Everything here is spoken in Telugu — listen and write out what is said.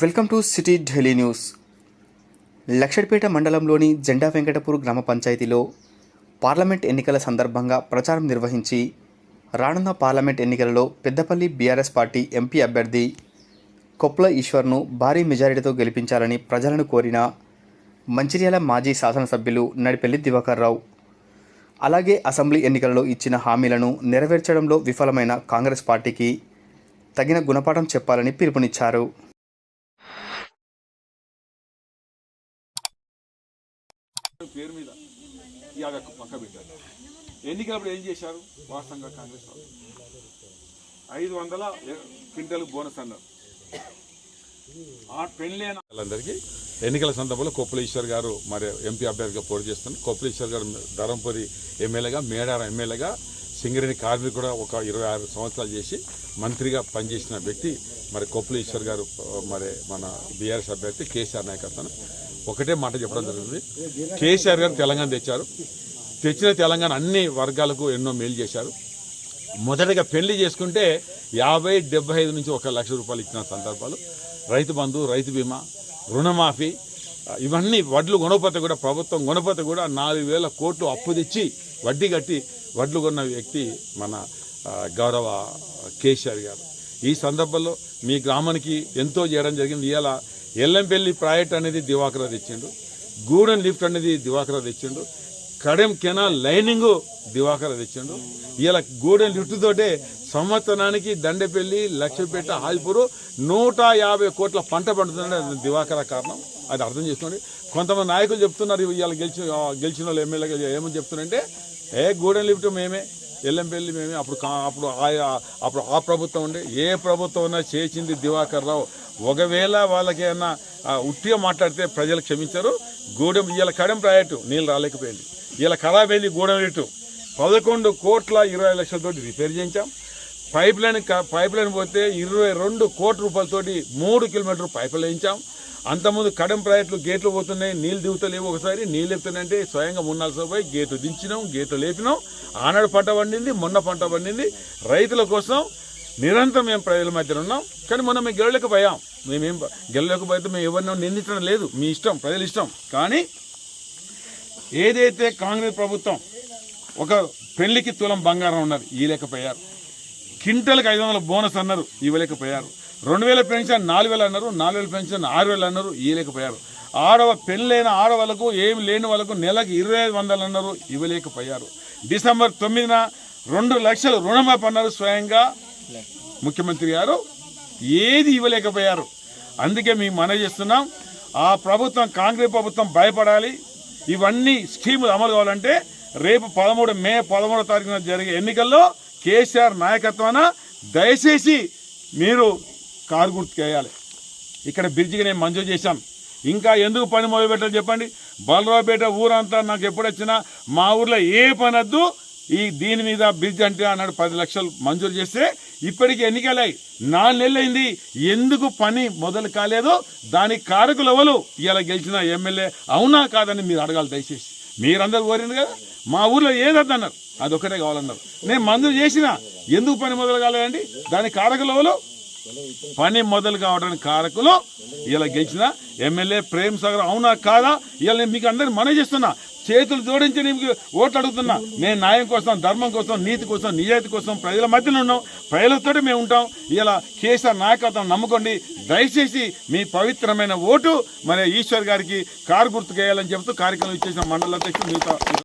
Welcome to city Delhi news. Luxettipet మండలంలోని జెండా వెంకటపూర్ గ్రామ పంచాయతీలో పార్లమెంట్ ఎన్నికల సందర్భంగా ప్రచారం నిర్వహించి రానున్న పార్లమెంట్ ఎన్నికలలో పెద్దపల్లి బీఆర్ఎస్ పార్టీ ఎంపీ అభ్యర్థి కొప్ల ఈశ్వర్ను భారీ మెజారిటీతో గెలిపించాలని ప్రజలను కోరిన మంచిర్యాల మాజీ శాసనసభ్యులు నడిపెల్లి దివాకర్రావు అలాగే అసెంబ్లీ ఎన్నికలలో ఇచ్చిన హామీలను నెరవేర్చడంలో విఫలమైన కాంగ్రెస్ పార్టీకి తగిన గుణపాఠం చెప్పాలని పిలుపునిచ్చారు. పేరు మీద ఇవాళ పక్క పెట్టారు ఎన్నికలప్పుడు ఏం చేశారు? వాస్తవంగా కాంగ్రెస్ వాళ్ళు ఐదు వందల క్వింటల్ బోనస్ అన్నారు. ఆ పెళ్ళైన వాళ్ళందరికీ ఎన్నికల సందర్భంలో కొప్పలేశ్వర్ గారు మరి ఎంపీ అభ్యర్థిగా పోటీ చేస్తున్నారు. కొప్పలేశ్వర్ గారు ధర్మపురి ఎమ్మెల్యేగా మేడారం ఎమ్మెల్యేగా సింగరేణి కార్మికుడు కూడా ఒక ఇరవై ఆరు సంవత్సరాలు చేసి మంత్రిగా పనిచేసిన వ్యక్తి మరి కొప్పలేశ్వర్ గారు మరి మన బీఆర్ఎస్ అభ్యర్థి కేసీఆర్ నాయకత్వం ఒకటే మాట చెప్పడం జరుగుతుంది. కేసీఆర్ గారు తెలంగాణ తెచ్చారు. తెచ్చిన తెలంగాణ అన్ని వర్గాలకు ఎన్నో మేలు చేశారు. మొదటగా పెళ్ళి చేసుకుంటే యాభై డెబ్బై ఐదు నుంచి ఒక లక్ష రూపాయలు ఇచ్చిన సందర్భాలు. రైతు బంధు రైతు బీమా రుణమాఫీ ఇవన్నీ వడ్లు గుణపతి కూడా ప్రభుత్వం గుణపతి కూడా నాలుగు వేల కోట్లు అప్పు తెచ్చి వడ్డీ కట్టి వడ్లు కొన్న వ్యక్తి మన గౌరవ కేసీఆర్ గారు. ఈ సందర్భంలో మీ గ్రామానికి ఎంతో చేయడం జరిగింది. ఇవాళ ఎల్లంపల్లి ప్రాజెక్ట్ అనేది దివాకర తెచ్చిండు గూడెం లిఫ్ట్ అనేది దివాకర తెచ్చిండు కడెం కెనాల్ లైనింగ్ దివాకర తెచ్చిండు ఇలా గూడెం లిఫ్ట్ తోటే సంవత్సరానికి దండపల్లి లక్ష్మీపేట హాల్పూరు నూట యాభై కోట్ల పంట పండుతుందంటే అది దివాకర కారణం. అది అర్థం చేసుకోండి. కొంతమంది నాయకులు చెప్తున్నారు ఇవాళ గెలిచిన గెలిచిన వాళ్ళు ఎమ్మెల్యేగా ఏమని చెప్తున్నారంటే ఏ గూడెం లిఫ్ట్ మేమే. ఎల్లంపల్లి మేమే అప్పుడు అప్పుడు ఆయా అప్పుడు ఆ ప్రభుత్వం ఉండే. ఏ ప్రభుత్వం చేసింది దివాకర్ రావు. ఒకవేళ వాళ్ళకేమన్నా ఉట్టిగా మాట్లాడితే ప్రజలు క్షమించారు. గూడెం ఇలా కడెం ప్రాజెక్టు నీళ్ళు రాలేకపోయింది. ఇలా ఖరాబ్ అయింది గూడెం ఇటు. పదకొండు కోట్ల ఇరవై లక్షలతో రిపేర్ చేయించాం. పైప్ లైన్ పైప్ లైన్ పోతే ఇరవై రెండు కోట్ల రూపాయలతోటి మూడు కిలోమీటర్ పైపులు వేయించాం. అంతకుముందు కడం ప్రాజెక్టులు గేట్లు పోతున్నాయి నీళ్ళు దిగుతలేవు ఒకసారి నీళ్ళు ఎత్తున్నాయంటే స్వయంగా మున్నాల్సి పోయి గేట్లు దించినాం గేట్లు లేపినాం. ఆనాడు పంట పండింది మొన్న పంట పండింది. రైతుల కోసం నిరంతరం మేము ప్రజల మధ్యన ఉన్నాం. కానీ మొన్న మేము గెలవలేకపోయాం. మేమేం గెలవలేకపోతే మేము ఎవరినో నిందించడం లేదు. మీ ఇష్టం ప్రజల ఇష్టం. కానీ ఏదైతే కాంగ్రెస్ ప్రభుత్వం ఒక పెళ్ళికి తులం బంగారం ఉన్నారు ఇవ్వలేకపోయారు క్వింటల్కి ఐదు వందల బోనస్ అన్నారు ఇవ్వలేకపోయారు. రెండు వేల పెన్షన్ నాలుగు వేలు అన్నారు నాలుగు వేల పెన్షన్ ఆరు వేలు అన్నారు ఇవ్వలేకపోయారు. ఆడవ పెళ్ళైన ఆడవాళ్ళకు ఏమి లేని వాళ్ళకు నెలకు ఇరవై ఐదు వందలు అన్నారు ఇవ్వలేకపోయారు. డిసెంబర్ తొమ్మిదిన రెండు లక్షలు రుణమాఫీ అన్నారు స్వయంగా ముఖ్యమంత్రి గారు. ఏది ఇవ్వలేకపోయారు. అందుకే మేము మనవి చేస్తున్నాం ఆ ప్రభుత్వం కాంగ్రెస్ ప్రభుత్వం భయపడాలి. ఇవన్నీ స్కీములు అమలు కావాలంటే రేపు పదమూడు మే పదమూడో తారీఖున జరిగే ఎన్నికల్లో కేసీఆర్ నాయకత్వాన దయచేసి మీరు కారు గుర్తుకు వేయాలి ఇక్కడ బ్రిడ్జికి నేను మంజూరు చేశాం. ఇంకా ఎందుకు పని మొదలుపెట్టాలి చెప్పండి? బలరావుపేట ఊరంతా నాకు ఎప్పుడొచ్చినా మా ఊర్లో ఏ పని వద్దు ఈ దీని మీద బ్రిడ్జ్ అంటే అన్నాడు పది లక్షలు మంజూరు చేస్తే ఇప్పటికి ఎన్నికలై నాలుగు నెలలు అయింది ఎందుకు పని మొదలు కాలేదు? దానికి కారకులు ఎవరు ఇలా గెలిచిన ఎమ్మెల్యే అవునా కాదని మీరు అడగాలి దయచేసి. మీరందరూ కోరింది కదా? మా ఊర్లో ఏదద్దన్నారు అదొక్కటే కావాలన్నారు. నేను మంజూరు చేసిన ఎందుకు పని మొదలు కాలేదండి? దానికి కారకులు ఎవరు పని మొదలు కావడానికి కారకులు ఇలా గెలిచిన ఎమ్మెల్యే ప్రేమ్ సాగర్. అవునా కాదా? ఇలా నేను మీకు అందరిని మనవి చేస్తున్నా. చేతులు జోడించి నీకు ఓట్లు అడుగుతున్నా. నేను న్యాయం కోసం ధర్మం కోసం నీతి కోసం నిజాయితీ కోసం ప్రజల మధ్యన ఉన్నాం. ప్రజలతోటి మేము ఉంటాం. ఇలా కేసీఆర్ నాయకత్వం నమ్ముకోండి. దయచేసి మీ పవిత్రమైన ఓటు మరి ఈశ్వర్ గారికి కారు గుర్తుకేయాలని చెబుతూ కార్యక్రమం ఇచ్చేసిన మండల అధ్యక్షుడు మిగతా